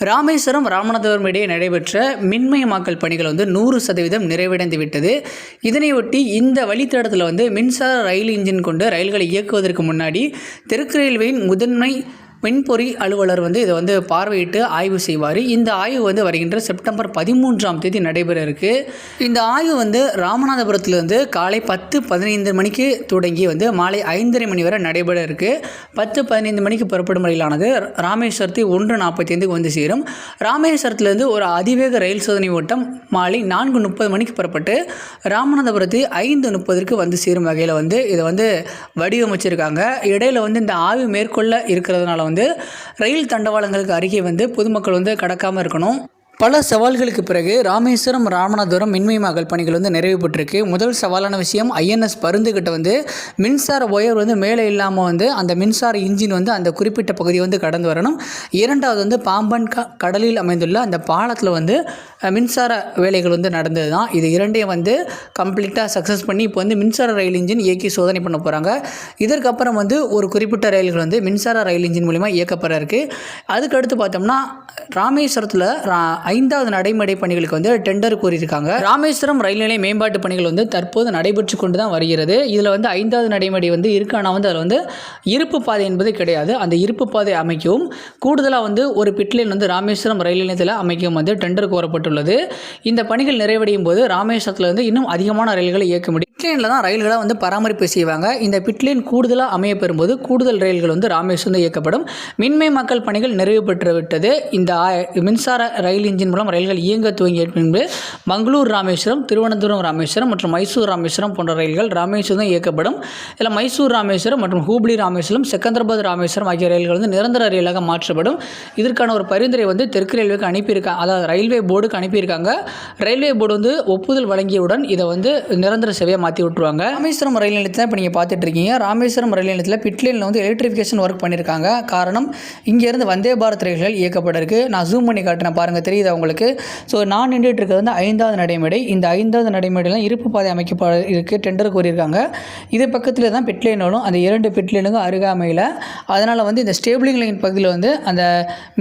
ராமேஸ்வரம் ராமநாதபுரம் இடையே நடைபெற்ற மின்மயமாக்கல் பணிகள் வந்து நூறு சதவீதம் நிறைவடைந்து விட்டது இதனையொட்டி இந்த வழித்தடத்தில் வந்து மின்சார ரயில் இன்ஜின் கொண்டு ரயில்களை இயக்குவதற்கு முன்னாடி தெற்கு ரயில்வேயின் முதன்மை மின்பொறி அலுவலர் வந்து இதை வந்து பார்வையிட்டு ஆய்வு செய்வார். இந்த ஆய்வு வந்து வருகின்ற செப்டம்பர் பதிமூன்றாம் தேதி நடைபெற இருக்கு. இந்த ஆய்வு வந்து ராமநாதபுரத்துலேருந்து காலை பத்து பதினைந்து மணிக்கு தொடங்கி வந்து மாலை ஐந்தரை மணி வரை நடைபெற இருக்கு. பத்து பதினைந்து மணிக்கு புறப்படும் ரயிலானது ராமேஸ்வரத்தை ஒன்று நாற்பத்தி ஐந்துக்கு வந்து சேரும். ராமேஸ்வரத்திலிருந்து ஒரு அதிவேக ரயில் சோதனை ஓட்டம் மாலை நான்கு முப்பது மணிக்கு புறப்பட்டு ராமநாதபுரத்தை ஐந்து முப்பதற்கு வந்து சேரும் வகையில் வந்து இதை வந்து வடிவமைச்சிருக்காங்க. இடையில வந்து இந்த ஆய்வு மேற்கொள்ள இருக்கிறதுனால வந்து ரயில் தண்டவாளங்களுக்கு அருகே வந்து பொதுமக்கள் வந்து கடக்காமல் இருக்கணும். பல சவால்களுக்கு பிறகு ராமேஸ்வரம் ராமநாதபுரம் மின்மயமாக்கல் பணிகள் வந்து நிறைவு பெற்றிருக்கு முதல் சவாலான விஷயம் ஐஎன்எஸ் பருந்துகிட்ட வந்து மின்சார ஒயர் வந்து மேலே இல்லாமல் வந்து அந்த மின்சார இன்ஜின் வந்து அந்த குறிப்பிட்ட பகுதியை வந்து கடந்து வரணும். இரண்டாவது வந்து பாம்பன் க கடலில் அமைந்துள்ள அந்த பாலத்தில் வந்து மின்சார வேலைகள் வந்து நடந்தது தான் இது இரண்டையும் வந்து கம்ப்ளீட்டாக சக்ஸஸ் பண்ணி இப்போ வந்து மின்சார ரயில் இன்ஜின் இயக்கி சோதனை பண்ண போகிறாங்க இதற்கப்புறம் வந்து ஒரு குறிப்பிட்ட ரயில்கள் வந்து மின்சார ரயில் இன்ஜின் மூலிமா இயக்கப்பட இருக்குது அதுக்கு அடுத்து பார்த்தோம்னா ராமேஸ்வரத்தில் ஐந்தாவது நடைமுறை பணிகளுக்கு வந்து டெண்டர் கோரியிருக்காங்க ராமேஸ்வரம் ரயில் நிலைய மேம்பாட்டு பணிகள் வந்து தற்போது நடைபெற்று கொண்டு தான் வருகிறது. இதில் வந்து ஐந்தாவது நடைமுறை வந்து இருக்கு. ஆனால் வந்து அதில் வந்து இருப்பு பாதை என்பது கிடையாது. அந்த இருப்பு பாதை அமைக்கவும் கூடுதலாக வந்து ஒரு பிட்லைன் வந்து ராமேஸ்வரம் ரயில் நிலையத்தில் அமைக்கவும் வந்து டெண்டர் கோரப்பட்டுள்ளது. இந்த பணிகள் நிறைவடையும் போது ராமேஸ்வரத்தில் வந்து இன்னும் அதிகமான ரயில்களை இயக்க முடியும். பிட்லைனில் தான் ரயில்களை வந்து பராமரிப்பு செய்வாங்க. இந்த பிட்லேன் கூடுதலாக அமைய பெறும்போது கூடுதல் ரயில்கள் வந்து ராமேஸ்வரம் இயக்கப்படும். மின்மை மக்கள் பணிகள் நிறைவு பெற்று விட்டது இந்த மின்சார ரயில் இன்ஜின் மூலம் ரயில்கள் இயங்க துவங்கிய பின்பு மங்களூர் ராமேஸ்வரம் திருவனந்தபுரம் ராமேஸ்வரம் மற்றும் மைசூர் ராமேஸ்வரம் போன்ற ரயில்கள் ராமேஸ்வரம் தான் இயக்கப்படும். இதில் மைசூர் ராமேஸ்வரம் மற்றும் ஹூப்ளி ராமேஸ்வரம் செகந்திராபாத் ராமேஸ்வரம் ஆகிய ரயில்கள் வந்து நிரந்தர ரயிலாக மாற்றப்படும். இதற்கான ஒரு பரிந்துரை வந்து தெற்கு ரயில்வேக்கு அனுப்பியிருக்காங்க அதாவது ரயில்வே போர்டுக்கு அனுப்பியிருக்காங்க. ரயில்வே போர்டு வந்து ஒப்புதல் வழங்கியவுடன் இதை வந்து நிரந்தர சேவையாக மாற்றி விட்டுருவாங்க ராமேஸ்வரம் ரயில் நிலையத்தை இப்போ நீங்கள் பார்த்துட்டு இருக்கீங்க ராமேஸ்வரம் ரயில் நிலையத்தில் பிட்லைனில் வந்து எலக்ட்ரிஃபிகேஷன் ஒர்க் பண்ணியிருக்காங்க காரணம் இங்கேருந்து வந்தே பாரத் ரயில்கள் இயக்கப்பட இருக்குது நான் ஜூம் பண்ணி காட்டுறேன் பாருங்கள் தெரியுதா உங்களுக்கு? ஸோ நான் நின்றுட்டு இருக்கிறது வந்து ஐந்தாவது நடைமேடை. இந்த ஐந்தாவது நடைமேடையில் இருப்பு பாதை அமைக்கப்பட இருக்குது டெண்டர் கோரியிருக்காங்க இது பக்கத்தில் தான் பிட்லைன் வரும். அந்த இரண்டு பிட்லைனுக்கும் அருகாமையில். அதனால் வந்து இந்த ஸ்டேபிளிங் லைன் பகுதியில் வந்து அந்த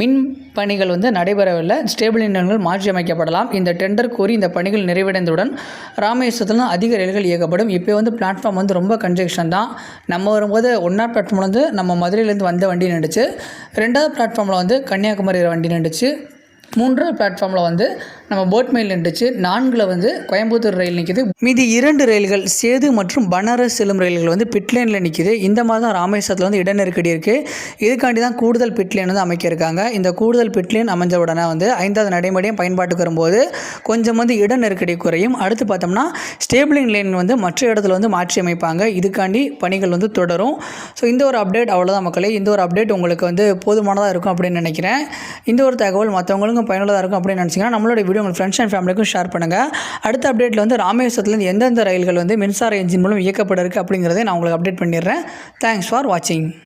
மின் பணிகள் வந்து நடைபெறவில்லை. ஸ்டேபிளிங் லைன்கள் மாற்றி அமைக்கப்படலாம் இந்த டெண்டர் கோரி இந்த பணிகள் நிறைவடைந்தவுடன் ராமேஸ்வரத்தில் அதிக ரயில்கள் இயக்கப்படும் இப்போ வந்து பிளாட்ஃபார்ம் வந்து ரொம்ப கன்ஜெக்ஷன் தான். நம்ம வரும்போது ஒன்றாவது பிளாட்ஃபார்ம் வந்து நம்ம மதுரையிலேருந்து வந்த வண்டி நின்றுச்சு ரெண்டாவது பிளாட்ஃபார்மில் வந்து கன்னியாகுமரி வண்டி நின்றுச்சு மூன்றாவது பிளாட்ஃபார்மில் வந்து நம்ம போட் மெயில் நின்றுச்சு. நான்கில் வந்து கோயம்புத்தூர் ரயில் நிற்கிது மீதி இரண்டு ரயில்கள் சேது மற்றும் பனாரஸ் செல்லும் ரயில்கள் வந்து பிட்லைனில் நிற்கிது இந்த மாதிரி தான் ராமேஸ்வரத்தில் வந்து இட நெருக்கடி இருக்குது இதுக்காண்டி தான் கூடுதல் பிட்லைன் வந்து அமைக்க இருக்காங்க இந்த கூடுதல் பிட்லைன் அமைஞ்ச உடனே வந்து ஐந்தாவது நடைமுறையும் பயன்பாட்டுக்கு வரும்போது கொஞ்சம் வந்து இட நெருக்கடி குறையும். அடுத்து பார்த்தோம்னா ஸ்டேபிளிங் லைன் வந்து மற்ற இடத்துல வந்து மாற்றி அமைப்பாங்க. இதுக்காண்டி பணிகள் வந்து தொடரும். ஸோ இந்த ஒரு அப்டேட் அவ்வளோதான் மக்களே. இந்த ஒரு அப்டேட் உங்களுக்கு வந்து போதுமானதாக இருக்கும் அப்படின்னு நினைக்கிறேன். இந்த ஒரு தகவல் மற்றவங்களும் உங்களுக்கும் பயனுள்ளதாக இருக்கும் அப்படின்னு நினச்சிங்கன்னா நம்மளோட வீடியோ உங்கள் ஃப்ரெண்ட்ஸ் அண்ட் ஃபேமிலிக்கும் ஷேர் பண்ணுங்கள் அடுத்த அப்டேட்டில் வந்து ராமேஸ்வரத்துலேருந்து எந்தெந்த ரயில்கள் வந்து மின்சார என்ஜின் மூலம் இயக்கப்பட இருக்குது அப்படிங்கிறதை நான் உங்களுக்கு அப்டேட் பண்ணிடுறேன். தேங்க்ஸ் ஃபார் வாட்சிங்